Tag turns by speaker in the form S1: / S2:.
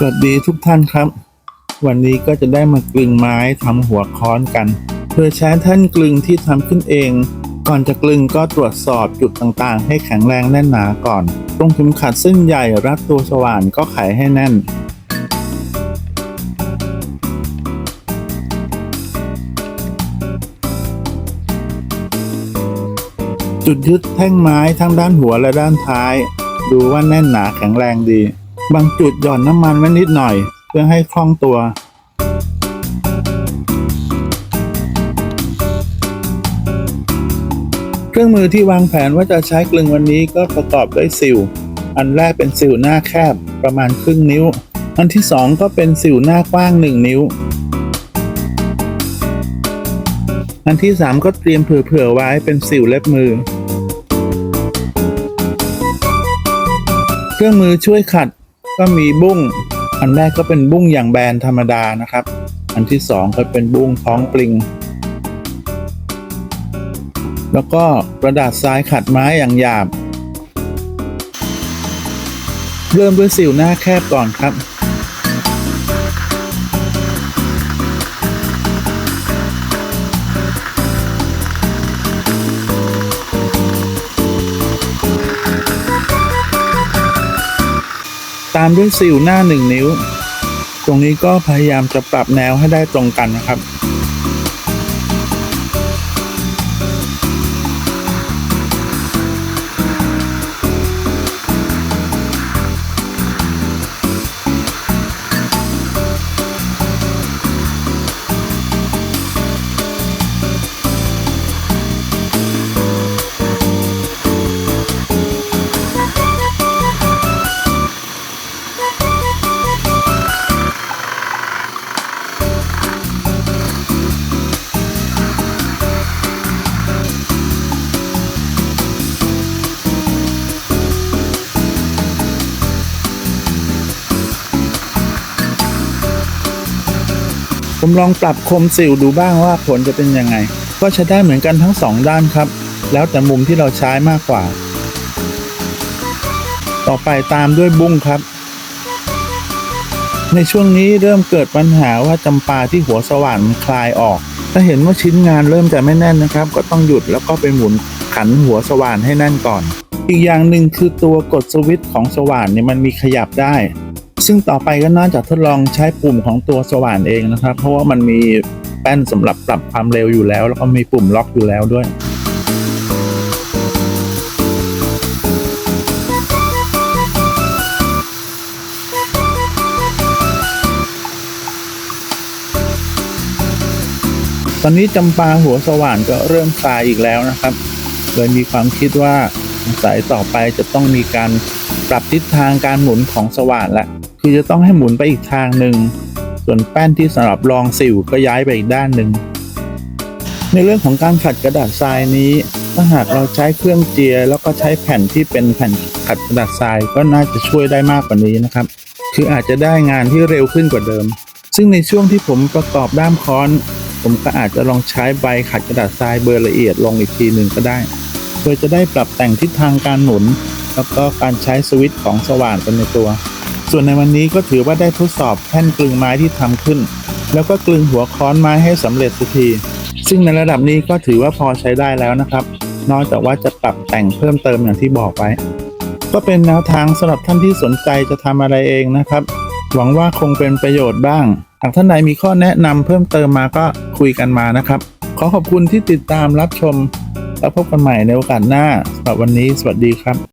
S1: สวัสดีทุกท่านครับ วันนี้ก็จะได้มากลึงไม้ทำหัวค้อนกันเพื่อใช้ท่านกลึงที่ทำขึ้นเอง ก่อนจะกลึงก็ตรวจสอบจุดต่างๆ ให้แข็งแรงแน่นหนาก่อน ตรงเข็มขัดเส้นใหญ่รัดตัวสว่านก็ไขให้แน่นจุดยึดแท่งไม้ทั้งด้านหัวและด้านท้าย ดูว่าแน่นหนาแข็งแรงดี บางจุดหย่อนน้ำมันไว้นิดหน่อย เพื่อให้คล่องตัว เครื่องมือที่วางแผนว่าจะใช้กลึงวันนี้ก็ประกอบด้วยสิว อันแรกเป็นสิวหน้าแคบประมาณครึ่งนิ้ว อันที่สองก็เป็นสิวหน้ากว้างหนึ่งนิ้ว อันที่สามก็เตรียมเผื่อๆไว้เป็นสิวเล็บมือเครื่องมือช่วยขัด ก็มีบุ้ง อันแรกก็เป็นบุ้งอย่างแบนธรรมดานะครับ อันที่สองก็เป็นบุ้งท้องปลิง แล้วก็กระดาษทรายขัดไม้อย่างหยาบ เริ่มด้วยสิวหน้าแคบก่อนครับ ตามด้วยสิวหน้าหนึ่งนิ้ว ตรงนี้ก็พยายามจะปรับแนวให้ได้ตรงกันนะครับ ผมลองปรับคมสิวดูบ้างว่าผลจะเป็นยังไง ก็ใช้ได้เหมือนกันทั้งสองด้านครับ แล้วแต่มุมที่เราใช้มากกว่า ต่อไปตามด้วยบุ้งครับ ในช่วงนี้เริ่มเกิดปัญหาว่าจำปาที่หัวสว่านมันคลายออก ถ้าเห็นว่าชิ้นงานเริ่มจะไม่แน่นนะครับ ก็ต้องหยุดแล้วก็ไปหมุนขันหัวสว่านให้แน่นก่อน อีกอย่างหนึ่งคือตัวกดสวิตช์ของสว่านเนี่ยมันมีขยับได้ ซึ่งต่อไปก็น่าจะทดลองใช้ปุ่มของตัวสว่านเองนะครับ เพราะว่ามันมีแป้นสำหรับปรับความเร็วอยู่แล้ว แล้วก็มีปุ่มล็อกอยู่แล้วด้วยตอนนี้จำปาหัวสว่านก็เริ่มคลายอีกแล้วนะครับ เลยมีความคิดว่าสายต่อไปจะต้องมีการปรับทิศทางการหมุนของสว่านและ คือจะต้องให้หมุนไปอีกทางหนึ่ง ส่วนแป้นที่สำหรับรองสิวก็ย้ายไปอีกด้านหนึ่ง ในเรื่องของการขัดกระดาษทรายนี้ ถ้าหากเราใช้เครื่องเจียแล้วก็ใช้แผ่นที่เป็นแผ่นขัดกระดาษทรายก็น่าจะช่วยได้มากกว่านี้นะครับ คืออาจจะได้งานที่เร็วขึ้นกว่าเดิม ซึ่งในช่วงที่ผมประกอบด้ามค้อน ผมก็อาจจะลองใช้ใบขัดกระดาษทรายเบอร์ละเอียดลงอีกทีหนึ่งก็ได้โดยจะได้ปรับแต่งทิศทางการหมุน แล้วก็การใช้สวิตช์ของสว่านเป็นในตัว ส่วนในวันนี้ก็ถือว่าได้ทดสอบแท่นกลึงไม้ที่ทำขึ้น แล้วก็กลึงหัวค้อนไม้ให้สำเร็จสักที ซึ่งในระดับนี้ก็ถือว่าพอใช้ได้แล้วนะครับ นอกจากว่าจะปรับแต่งเพิ่มเติมอย่างที่บอกไว้ ก็เป็นแนวทางสำหรับท่านที่สนใจจะทำอะไรเองนะครับ หวังว่าคงเป็นประโยชน์บ้าง หากท่านใดมีข้อแนะนำเพิ่มเติมมาก็คุยกันมานะครับ ขอขอบคุณที่ติดตามรับชมแล้วพบกันใหม่ในโอกาสหน้าสำหรับวันนี้ สวัสดีครับ